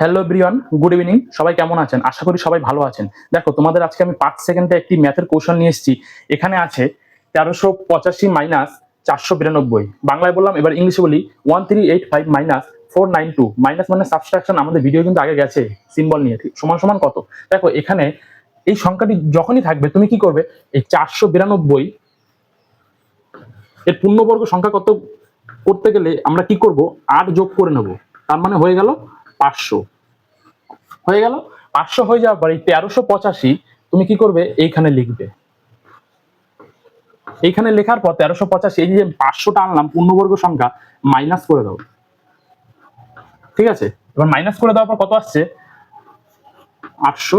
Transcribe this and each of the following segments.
Hello Brian good evening সবাই কেমন আছেন? আশা করি সবাই ভালো আছেন। দেখো, তোমাদের আজকে আমি পাঁচ সেকেন্ডে একটি ম্যাথের কৌশল নিয়ে এসেছি। এখানে আছে তেরোশো পঁচাশি মাইনাস চারশো বিরানব্বই। বাংলায় বললাম, এবার ইংলিশে বলি one three eight five minus four nine two minus মানে সাবস্ট্রাকশন আমাদের ভিডিও কিন্তু আগে গেছে। সিম্বল নিয়ে ঠিক সমান সমান কত? দেখো, এখানে এই সংখ্যাটি যখনই থাকবে, তুমি কি করবে? এই চারশো বিরানব্বই এর পূর্ণবর্গ সংখ্যা কত করতে গেলে আমরা কি করব? আট যোগ করে নেব। তার মানে হয়ে গেল পাঁচশো। হয়ে গেল? পাঁচশো হয়ে যাওয়ার পর তেরোশো পঁচাশি তুমি কি করবে? এইখানে লিখবে। এইখানে লেখার পর তেরোশো পঁচাশি, এই যে পাঁচশোটা আনলাম, পূর্ণবর্গ সংখ্যা মাইনাস করে দাও। ঠিক আছে? এবার মাইনাস করে দেওয়ার পর কত আসছে? আটশো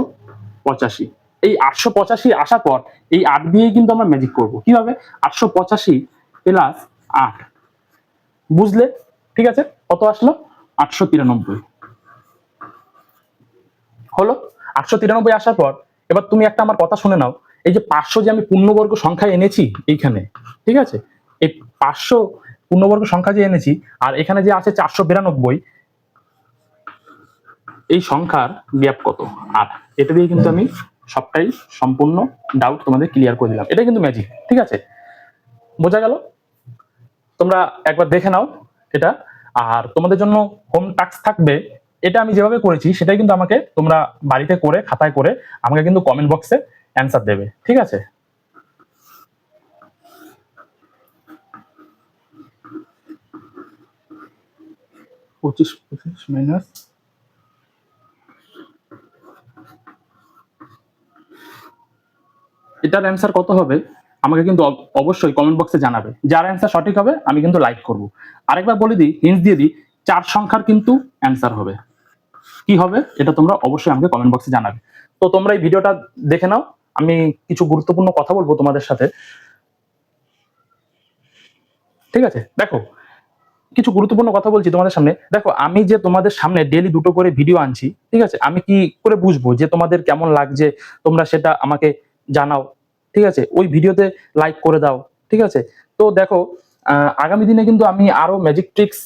পঁচাশি। এই আটশো পঁচাশি আসার পর এই আট দিয়েই কিন্তু আমরা ম্যাজিক করব। কীভাবে? আটশো পঁচাশি প্লাস আট। বুঝলে? ঠিক আছে? কত আসলো? আটশো তিরানব্বই। হলো আটশো তিরানব্বই আসার পর, এবার তুমি একটা আমার কথা শুনে নাও। এই যে পাঁচশো যে আমি পূর্ণবর্গ সংখ্যা এনেছি এইখানে, ঠিক আছে? এই পাঁচশো পূর্ণবর্গ সংখ্যা যে এনেছি, আর এখানে যে আছে চারশো বিরানব্বই, এই সংখ্যার গ্যাপ কত? আট এটা দিয়ে কিন্তু আমি সবটাই সম্পূর্ণ ডাউট তোমাদের ক্লিয়ার করে দিলাম। এটা কিন্তু ম্যাজিক ঠিক আছে? বোঝা গেল? তোমরা একবার দেখে নাও এটা। আর তোমাদের জন্য হোম টাস্ক থাকবে এটা আমি যেভাবে করেছি, সেটাই কিন্তু আমাকে তোমরা বাড়িতে করে, খাতায় করে আমাকে কিন্তু কমেন্ট বক্সে অ্যান্সার দেবে, ঠিক আছে? পঁচিশ পঁচিশ মাইনাস এটার অ্যান্সার কত হবে? আমাকে কিন্তু অব- অবশ্যই কমেন্ট বক্সে জানাবে। যার অ্যান্সার সঠিক হবে, আমি কিন্তু লাইক করব। আরেকবার বলে দিই হিন্স দিয়ে দিই, চার সংখ্যার কিন্তু অ্যান্সার হবে। কি হবে এটা তোমরা অবশ্যই আমাকে কমেন্ট বক্সে জানাবে। তো তোমরা এই ভিডিওটা দেখে নাও, আমি কিছু গুরুত্বপূর্ণ কথা বলব তোমাদের সাথে। ঠিক আছে? দেখো, কিছু গুরুত্বপূর্ণ কথা বলছি তোমাদের সামনে। দেখো, আমি যে তোমাদের সামনে ডেলি দুটো করে ভিডিও আনছি, ঠিক আছে? আমি কি করে বুঝব যে তোমাদের কেমন লাগছে? তোমরা সেটা আমাকে জানাও, ঠিক আছে? ওই ভিডিওতে লাইক করে দাও, ঠিক আছে? তো দেখো আগামী দিনে কিন্তু আমি আরও ম্যাজিক ট্রিক্স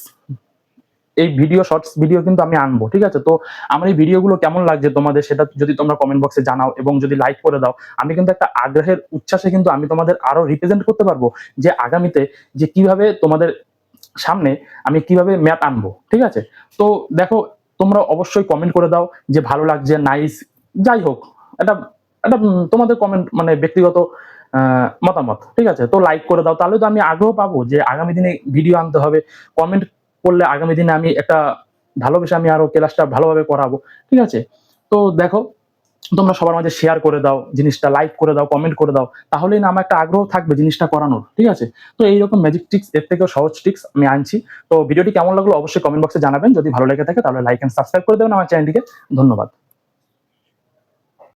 এই ভিডিও শর্টস ভিডিও কিন্তু আমি আনব, ঠিক আছে? তো আমার এই ভিডিওগুলো কেমন লাগছে তোমাদের সেটা যদি তোমরা কমেন্ট বক্সে জানাও এবং যদি লাইক করে দাও, আমি কিন্তু একটা আগ্রহের উচ্ছ্বাসে কিন্তু আমি তোমাদের আরও রিপ্রেজেন্ট করতে পারব যে আগামীতে যে কীভাবে তোমাদের সামনে আমি কীভাবে ম্যাথ আনব, ঠিক আছে? তো দেখো, তোমরা অবশ্যই কমেন্ট করে দাও যে ভালো লাগছে নাইস যাই হোক, এটা এটা তোমাদের কমেন্ট মানে ব্যক্তিগত মতামত, ঠিক আছে? তো লাইক করে দাও, তাহলে তো আমি আগ্রহ পাবো যে আগামী দিনে ভিডিও আনতে হবে কমেন্ট করলে আগামী দিনে আমি একটা ভালোবেসে আমি আরও ক্লাসটা ভালোভাবে করাবো। ঠিক আছে? তো দেখো, তোমরা সবার মাঝে শেয়ার করে দাও, জিনিসটা লাইক করে দাও কমেন্ট করে দাও, তাহলেই না আমার একটা আগ্রহ থাকবে জিনিসটা করানোর। ঠিক আছে? তো এইরকম ম্যাজিক ট্রিক্স এর থেকেও সহজ ট্রিক্স আমি আনছি। তো ভিডিওটি কেমন লাগল অবশ্যই কমেন্ট বক্সে জানাবেন। যদি ভালো লেগে থাকে তাহলে লাইক এন্ড সাবস্ক্রাইব করে দেবেন আমার চ্যানেলটিকে ধন্যবাদ।